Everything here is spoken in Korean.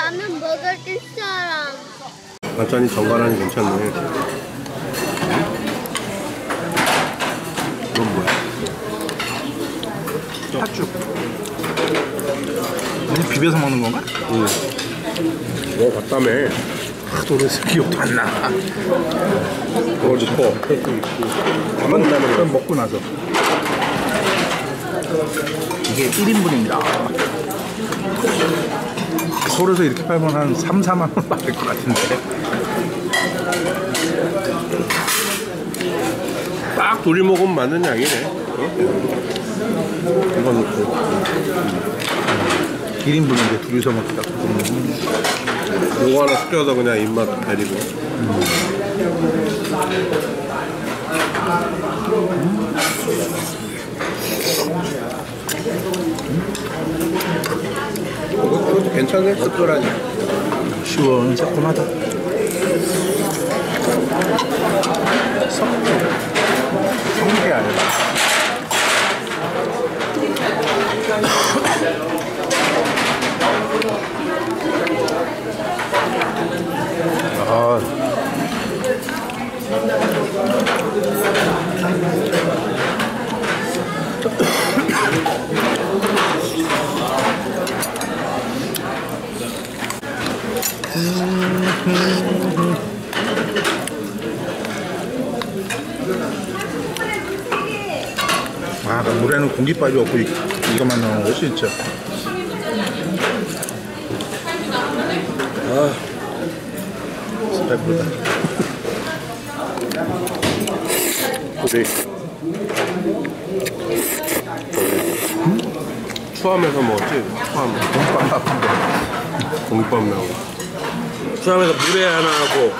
라면 먹을 줄 사람. 반찬이 정갈하니 괜찮네. 이건 뭐야? 팥죽. 아니 비벼서 먹는 건가? 응. 뭐 봤다며. 하도 오래서 기억도 안 나. 그거 있고. 가만 나면 먹고 나서. 이게 1인분입니다. 서울에서 이렇게 팔면 한 3, 4만 원 받을 것 같은데. 딱 둘이 먹으면 맞는 양이네. 어? 이거 넣고. 1인분인데 둘이서 먹기가 음. 요거 하나 시켜서 그냥 입맛 데리고. 이거 그것도 괜찮네. 씁쓸하니. 시원새콤하다. 성게. 성게 알바. 아, 아, 그 물에는 공깃밥이 없고 이, 이것만 넣은 거 진짜. 아, 스펙보다. 우리 추함에서 먹었지? 추함. 공깃밥 같은데. 공깃밥 나오고. 추함에서 물회 하나 하고